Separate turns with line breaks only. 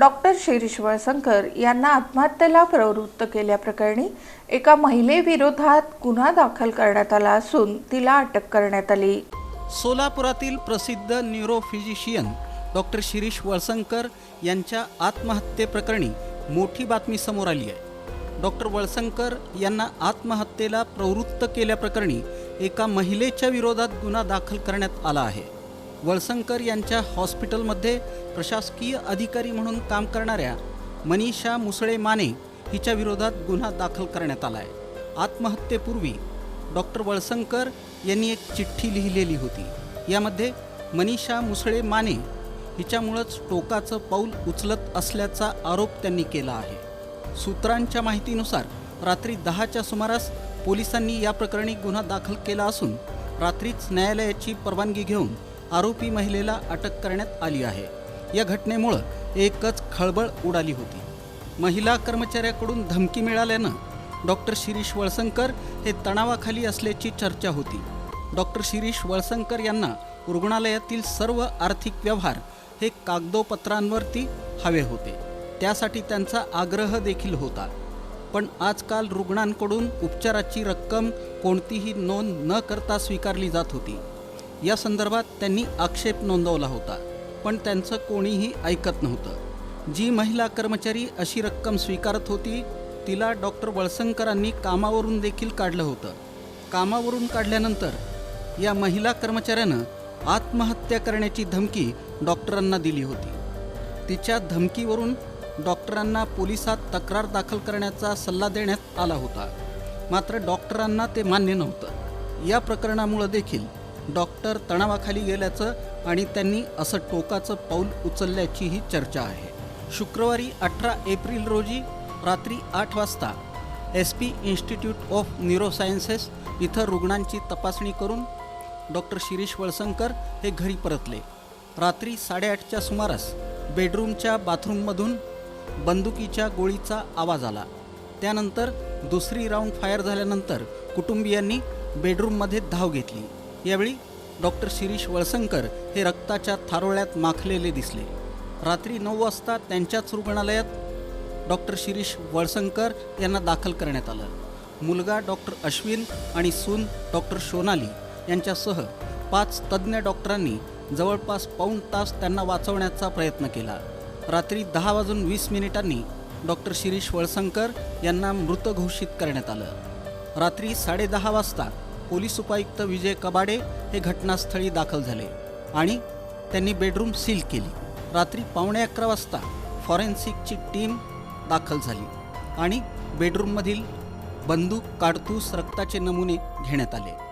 Doctor Shirish Walsankar यांना आत्महत्येला प्रवृत्त केल्याप्रकरणी एका महिलेविरोधात गुन्हा दाखल करण्यात आला असून तिला अटक करण्यात आली.
सोलापुरातील प्रसिद्ध न्यूरोफिजिशियन डॉक्टर शिरीष वळसंकर यांच्या आत्महत्येप्रकरणी मोठी बातमी समोर आली आहे. डॉक्टर वळसंकर यांना आत्महत्येला प्रवृत्त केल्याप्रकरणी एका महिलेच्या विरोधात गुन्हा दाखल करण्यात आला आहे. वळसंकर यांच्या हॉस्पिटलमध्ये प्रशासकीय अधिकारी म्हणून काम करणाऱ्या मनीषा मुसळे माने हिच्या विरोधात गुन्हा दाखल करण्यात आला आहे आत्महत्येपूर्वी डॉक्टर वळसंकर यांनी एक चिठ्ठी लिहिलेली होती. यामध्ये मनीषा मुसळे माने हिच्यामुळंच टोकाचं पाऊल उचलत असल्याचा आरोप त्यांनी केला आहे. सूत्रांच्या माहितीनुसार रात्री दहाच्या सुमारास पोलिसांनी या प्रकरणी गुन्हा दाखल केला असून रात्रीच न्यायालयाची परवानगी घेऊन आरोपी महिलेला अटक करण्यात आली आहे. या घटनेमुळं एकच खळबळ उडाली होती. महिला कर्मचाऱ्याकडून धमकी मिळाल्यानं डॉक्टर शिरीष वळसंकर हे तणावाखाली असल्याची चर्चा होती. डॉक्टर शिरीष वळसंकर यांना रुग्णालयातील सर्व आर्थिक व्यवहार हे कागदोपत्रांवरती हवे होते. त्यासाठी त्यांचा आग्रह देखील होता. पण आजकाल रुग्णांकडून उपचाराची रक्कम कोणतीही नोंद न करता स्वीकारली जात होती. या संदर्भात त्यांनी आक्षेप नोंदवला होता पण त्यांचं कोणीही ऐकत नव्हतं. जी महिला कर्मचारी अशी रक्कम स्वीकारत होती तिला डॉक्टर वळसंकरांनी कामावरून देखील काढलं होतं. कामावरून काढल्यानंतर या महिला कर्मचाऱ्यानं आत्महत्या करण्याची धमकी डॉक्टरांना दिली होती. तिच्या धमकीवरून डॉक्टरांना पोलिसात तक्रार दाखल करण्याचा सल्ला देण्यात आला होता. मात्र डॉक्टरांना ते मान्य नव्हतं. या प्रकरणामुळं देखील डॉक्टर तणावाखाली गेल्याचं आणि त्यांनी असं टोकाचं पाऊल उचलल्याचीही चर्चा आहे. शुक्रवारी अठरा एप्रिल रोजी रात्री आठ वाजता S P institute of neurosciences इथं रुग्णांची तपासणी करून डॉक्टर शिरीष वळसंकर हे घरी परतले. रात्री साडेआठच्या सुमारास बेडरूमच्या बाथरूममधून बंदुकीच्या गोळीचा आवाज आला. त्यानंतर दुसरी राऊंड फायर झाल्यानंतर कुटुंबियांनी बेडरूममध्ये धाव घेतली. यावेळी डॉक्टर शिरीष वळसंकर हे रक्ताच्या थारोळ्यात माखलेले दिसले. रात्री नऊ वाजता त्यांच्याच रुग्णालयात डॉक्टर शिरीष वळसंकर यांना दाखल करण्यात आलं. मुलगा डॉक्टर अश्विन आणि सून डॉक्टर सोनाली यांच्यासह पाच तज्ज्ञ डॉक्टरांनी जवळपास पाऊण तास त्यांना वाचवण्याचा प्रयत्न केला. रात्री दहा वाजून वीस मिनिटांनी डॉक्टर शिरीष वळसंकर यांना मृत घोषित करण्यात आलं. रात्री साडेदहा वाजता पोलीस उपायुक्त विजय कबाडे हे घटनास्थळी दाखल झाले आणि त्यांनी बेडरूम सील केली. रात्री पावणे अकरा वाजता फॉरेन्सिकची टीम दाखल झाली आणि बेडरूममधील बंदूक काडतूस रक्ताचे नमुने घेण्यात आले.